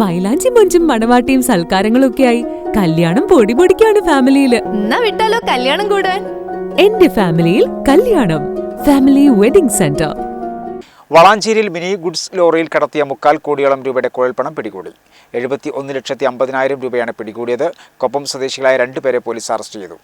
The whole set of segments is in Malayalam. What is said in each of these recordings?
മൈലാഞ്ചി മൊഞ്ചും മണവാട്ടിയും സൽക്കാരങ്ങളും ആയി കല്യാണം പൊടി പൊടിക്കാണ് ഫാമിലിയിൽ. എന്നാ വിട്ടാലോ കല്യാണം കൂടാൻ? എന്റെ ഫാമിലിയിൽ കല്യാണം. Family wedding centre. വളാഞ്ചേരിയിൽ mini goods ലോറിയിൽ കടത്തിയ മുക്കാൽ കോടിയോളം രൂപയുടെ കുഴൽപ്പണം പിടികൂടി. എഴുപത്തി ഒന്ന് ലക്ഷത്തി അമ്പതിനായിരം രൂപയാണ് പിടികൂടിയത്. കൊപ്പം സ്വദേശികളായ രണ്ടുപേരെ പോലീസ് അറസ്റ്റ് ചെയ്തു.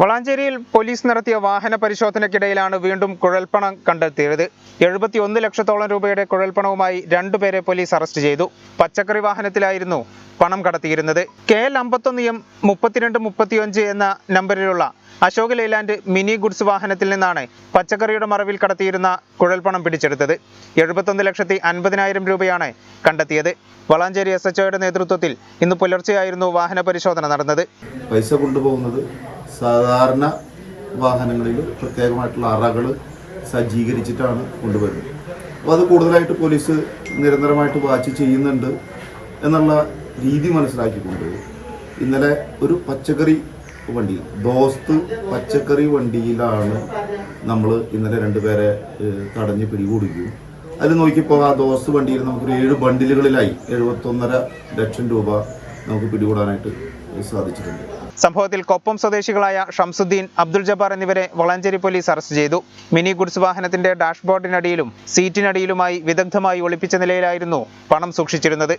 വളാഞ്ചേരിയിൽ പോലീസ് നടത്തിയ വാഹന പരിശോധനയ്ക്കിടയിലാണ് വീണ്ടും കുഴൽപ്പണം കണ്ടെത്തിയത്. എഴുപത്തി ഒന്ന് ലക്ഷത്തോളം രൂപയുടെ കുഴൽപ്പണവുമായി രണ്ടുപേരെ പോലീസ് അറസ്റ്റ് ചെയ്തു. പച്ചക്കറി വാഹനത്തിലായിരുന്നു പണം കടത്തിയിരുന്നത്. കെ എൽ അമ്പത്തൊന്ന് എം മുപ്പത്തിരണ്ട് മുപ്പത്തിയഞ്ച് എന്ന നമ്പറിലുള്ള അശോക് ലൈലാൻഡ് മിനി ഗുഡ്സ് വാഹനത്തിൽ നിന്നാണ് പച്ചക്കറിയുടെ മറവിൽ കടത്തിയിരുന്ന കുഴൽപ്പണം പിടിച്ചെടുത്തത്. എഴുപത്തൊന്ന് ലക്ഷത്തി അൻപതിനായിരം രൂപയാണ് കണ്ടെത്തിയത്. വളാഞ്ചേരി എസ് എച്ച്ഒയുടെ നേതൃത്വത്തിൽ ഇന്ന് പുലർച്ചെയായിരുന്നു വാഹന പരിശോധന നടന്നത്. പൈസ കൊണ്ടുപോകുന്നത് സാധാരണ വാഹനങ്ങളിൽ പ്രത്യേകമായിട്ടുള്ള അറകൾ സജ്ജീകരിച്ചിട്ടാണ് കൊണ്ടുവരുന്നത്. അപ്പോൾ അത് കൂടുതലായിട്ട് പോലീസ് നിരന്തരമായിട്ട് വാച്ച് ചെയ്യുന്നുണ്ട് എന്നുള്ള രീതി മനസ്സിലാക്കിക്കൊണ്ട് ഇന്നലെ ഒരു പച്ചക്കറി വണ്ടി ദോസ്ത് പച്ചക്കറി വണ്ടിയിലാണ് നമ്മൾ ഇന്നലെ രണ്ടുപേരെ തടഞ്ഞ് പിടികൂടുകയും അതിൽ നോക്കിയപ്പോൾ ആ ദോസ്ത് വണ്ടിയിൽ നമുക്കൊരു ഏഴ് ബണ്ടിലുകളിലായി എഴുപത്തൊന്നര ലക്ഷം രൂപ നമുക്ക് പിടികൂടാനായിട്ട് സാധിച്ചിട്ടുണ്ട്. സംഭവത്തിൽ കൊപ്പം സ്വദേശികളായ ഷംസുദ്ദീൻ അബ്ദുൾ ജബ്ബാർ എന്നിവരെ വളാഞ്ചേരി പോലീസ് അറസ്റ്റ് ചെയ്തു. മിനി ഗുഡ്സ് വാഹനത്തിന്റെ ഡാഷ്ബോർഡിനടിയിലും സീറ്റിനടിയിലുമായി വിദഗ്ധമായി ഒളിപ്പിച്ച നിലയിലായിരുന്നു പണം സൂക്ഷിച്ചിരുന്നത്.